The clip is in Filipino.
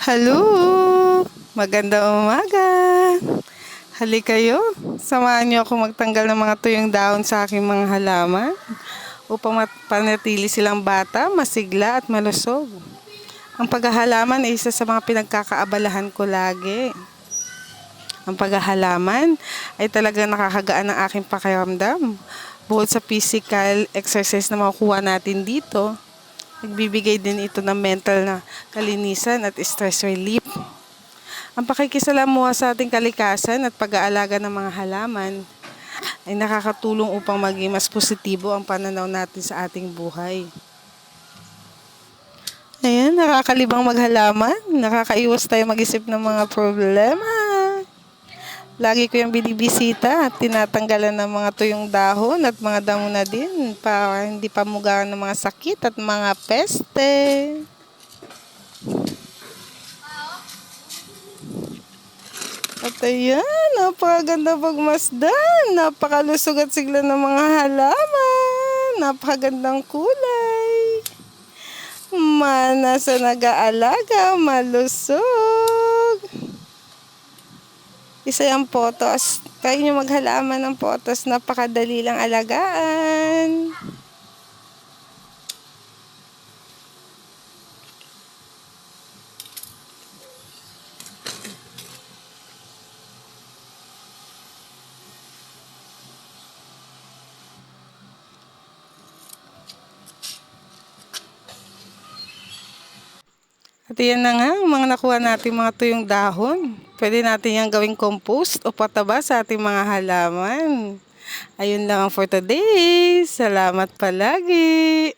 Hello! Magandang umaga! Hali kayo, samahan niyo ako magtanggal ng mga tuyong dahon sa aking mga halaman upang panatili silang bata, masigla at malusog. Ang paghahalaman ay isa sa mga pinagkakaabalahan ko lagi. Ang paghahalaman ay talagang nakakagaan ng aking pakiramdam. Bukod sa physical exercise na makukuha natin dito, nagbibigay din ito ng mental na kalinisan at stress relief. Ang pakikisalamuha sa ating kalikasan at pag-aalaga ng mga halaman ay nakakatulong upang maging mas positibo ang pananaw natin sa ating buhay. Ayan, nakakalibang maghalaman. Nakakaiwas tayo mag-isip ng mga problema. Lagi ko yung binibisita at tinatanggalan ng mga tuyong dahon at mga damo na din para hindi pamugaran ng mga sakit at mga peste. At ayan, napakaganda pagmasdan. Napakalusog at sigla ng mga halaman. Napakagandang kulay. Mana sa nag-aalaga, malusog. Isa yung photos. Kaya nyo maghalaman ng photos. Napakadali lang alagaan. At yan na nga, ang mga nakuha natin mga tuyong dahon. Pwede natin yan gawing compost o pataba sa ating mga halaman. Ayun lang for today. Salamat palagi.